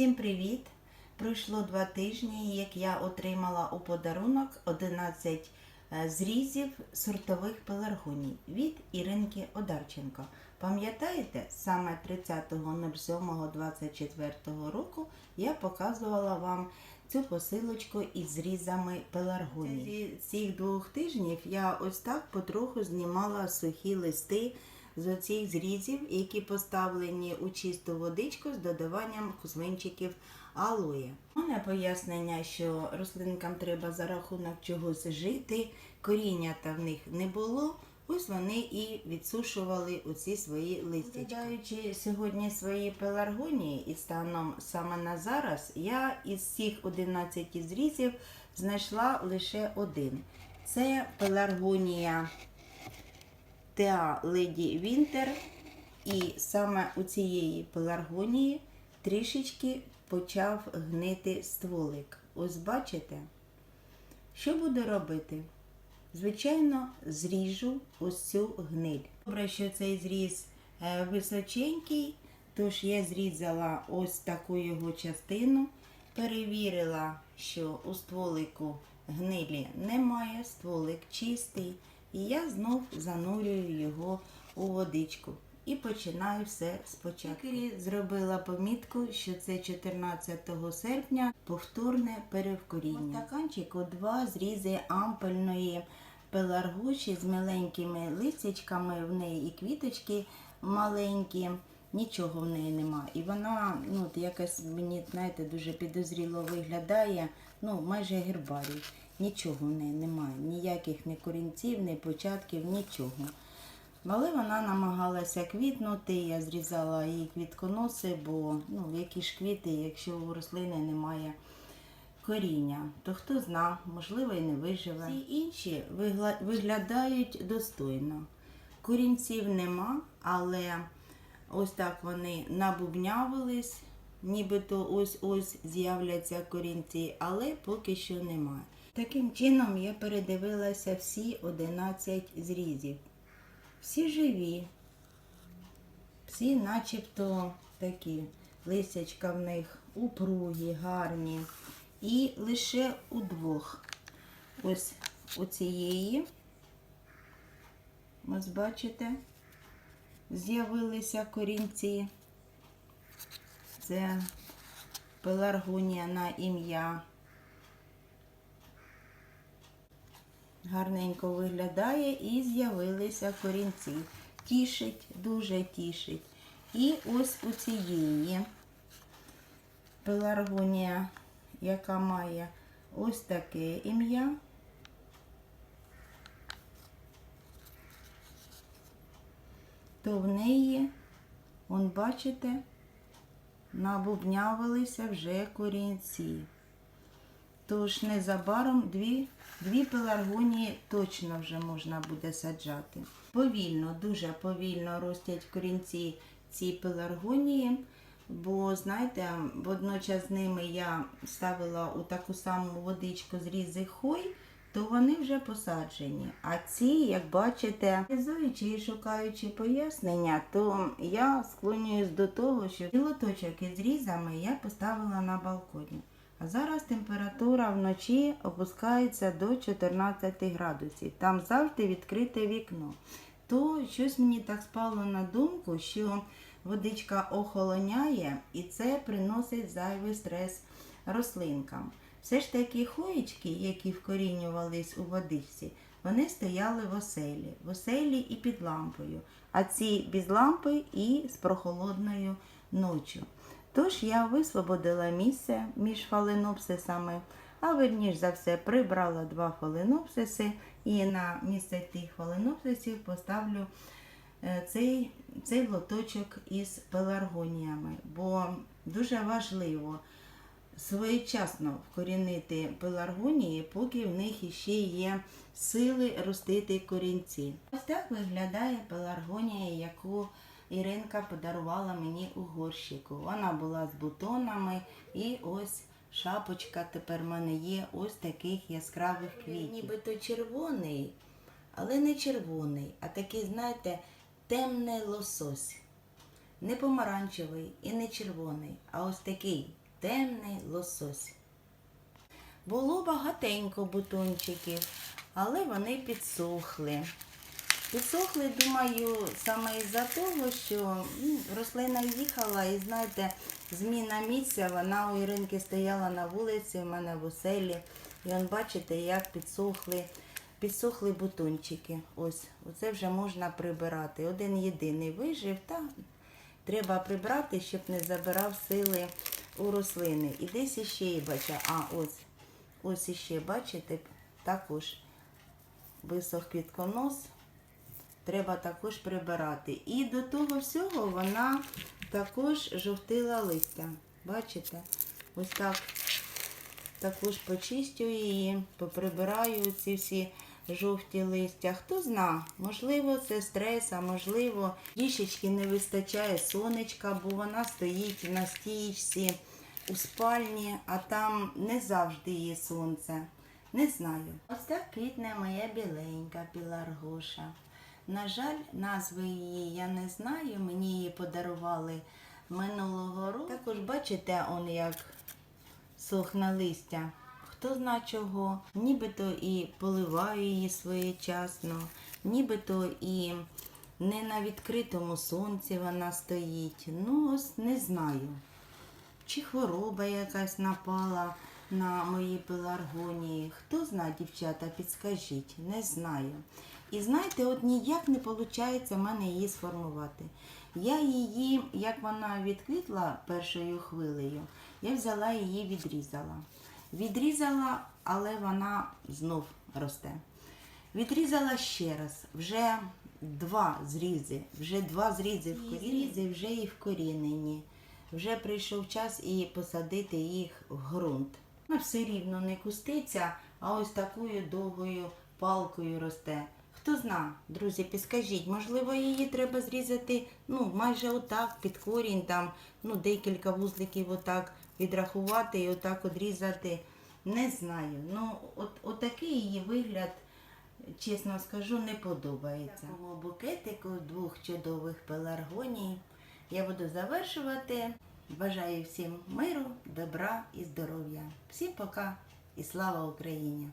Всім привіт! Пройшло два тижні, як я отримала у подарунок 11 е, зрізів сортових пеларгоній від Іринки Одарченко. Пам'ятаєте, саме 30.07.24 року я показувала вам цю посилочку із зрізами пеларгоній. Зі цих двох тижнів я ось так потроху знімала сухі листи з оцих зрізів, які поставлені у чисту водичку з додаванням кузьминчиків алоє. У мене пояснення, що рослинкам треба за рахунок чогось жити, коріння та в них не було. Ось вони і відсушували оці свої листячки. Додаючи сьогодні свої пеларгонії і станом саме на зараз, я із цих 11 зрізів знайшла лише один. Це пеларгонія Теа Леді Вінтер. І саме у цієї пеларгонії трішечки почав гнити стволик. Ось бачите? Що буду робити? Звичайно, зріжу ось цю гниль. Добре, що цей зріз е, височенький, тож я зрізала ось таку його частину, перевірила, що у стволику гнилі немає, стволик чистий, і я знов занурюю його у водичку. І починаю все спочатку. Зробила помітку, що це 14 серпня повторне перевкоріння. У стаканчику два зрізи ампельної пеларгоші з маленькими листячками, в неї і квіточки маленькі, нічого в неї нема. І вона ну, якось мені, знаєте, дуже підозріло виглядає, ну, майже гербарій. Нічого в неї немає, ніяких ні корінців, ні початків, нічого. Але вона намагалася квітнути, я зрізала її квітконоси, бо ну, які ж квіти, якщо у рослини немає коріння, то хто зна, можливо, і не виживе. Всі інші виглядають достойно. Корінців нема, але ось так вони набубнявились, нібито ось-ось з'являться корінці, але поки що немає. Таким чином я передивилася всі 11 зрізів. Всі живі, всі начебто такі лисячка в них упругі, гарні. І лише у двох. Ось у цієї, ось бачите, з'явилися корінці. Це пеларгонія на ім'я. Гарненько виглядає і з'явилися корінці. Тішить, дуже тішить. І ось у цієї пеларгонія, яка має ось таке ім'я. То в неї, он бачите, набубнявилися вже корінці. Тож незабаром дві, дві пеларгонії точно вже можна буде саджати. Повільно, дуже повільно ростять корінці ці пеларгонії, бо, знаєте, водночас з ними я ставила у таку саму водичку з різи хой, то вони вже посаджені. А ці, як бачите, аналізуючи і шукаючи пояснення, то я склонююсь до того, що лоточок із різами я поставила на балконі. А зараз температура вночі опускається до 14 градусів. Там завжди відкрите вікно. То щось мені так спало на думку, що водичка охолоняє і це приносить зайвий стрес рослинкам. Все ж таки хоєчки, які вкорінювались у водичці, вони стояли в оселі, в оселі і під лампою, а ці без лампи і з прохолодною ночі. Тож я висвободила місце між фаленопсисами, а верніш за все прибрала два фаленопсиси і на місце тих фаленопсисів поставлю е, цей, цей лоточок із пеларгоніями, бо дуже важливо своєчасно вкорінити пеларгонії, поки в них іще є сили ростити корінці. Ось так виглядає пеларгонія, яку Іринка подарувала мені у горщику. Вона була з бутонами і ось шапочка тепер в мене є ось таких яскравих квітів. Нібито червоний, але не червоний, а такий, знаєте, темний лосось. Не помаранчевий і не червоний, а ось такий темний лосось. Було багатенько бутончиків, але вони підсохли. Підсохли, думаю, саме із-за того, що ну, рослина їхала і знаєте, зміна місця, вона у Іринки стояла на вулиці, у мене в оселі. І он бачите, як підсохли, підсохли бутончики. Ось, оце вже можна прибирати. Один єдиний вижив, та треба прибрати, щоб не забирав сили у рослини. І десь іще я бачу, а ось, ось іще, бачите, також висох квітконос треба також прибирати. І до того всього вона також жовтила листя. Бачите? Ось так також почистю її, поприбираю ці всі жовті листя. Хто зна, можливо, це стрес, а можливо, трішечки не вистачає сонечка, бо вона стоїть на стієчці у спальні, а там не завжди є сонце. Не знаю. Ось так квітне моя біленька піларгоша. На жаль, назви її я не знаю. Мені її подарували минулого року. Також бачите, он як сохне листя. Хто зна чого, нібито і поливаю її своєчасно, нібито і не на відкритому сонці вона стоїть. Ну, ось не знаю. Чи хвороба якась напала на мої пеларгонії. Хто знає, дівчата, підскажіть, не знаю. І знаєте, от ніяк не виходить в мене її сформувати. Я її, як вона відквітла першою хвилею, я взяла її, відрізала. Відрізала, але вона знов росте. Відрізала ще раз, вже два зрізи, вже два зрізи в вкорінені, вже і вкорінені. Вже прийшов час і посадити їх в ґрунт. Вона все рівно не куститься, а ось такою довгою палкою росте. Хто зна, друзі, підскажіть, можливо, її треба зрізати ну, майже отак, під корінь, там, ну, декілька вузликів отак відрахувати і отак одрізати. Не знаю. Ну, от, отакий її вигляд, чесно скажу, не подобається. Такому букетику двох чудових пеларгоній я буду завершувати. Бажаю всім миру, добра і здоров'я. Всім пока і слава Україні!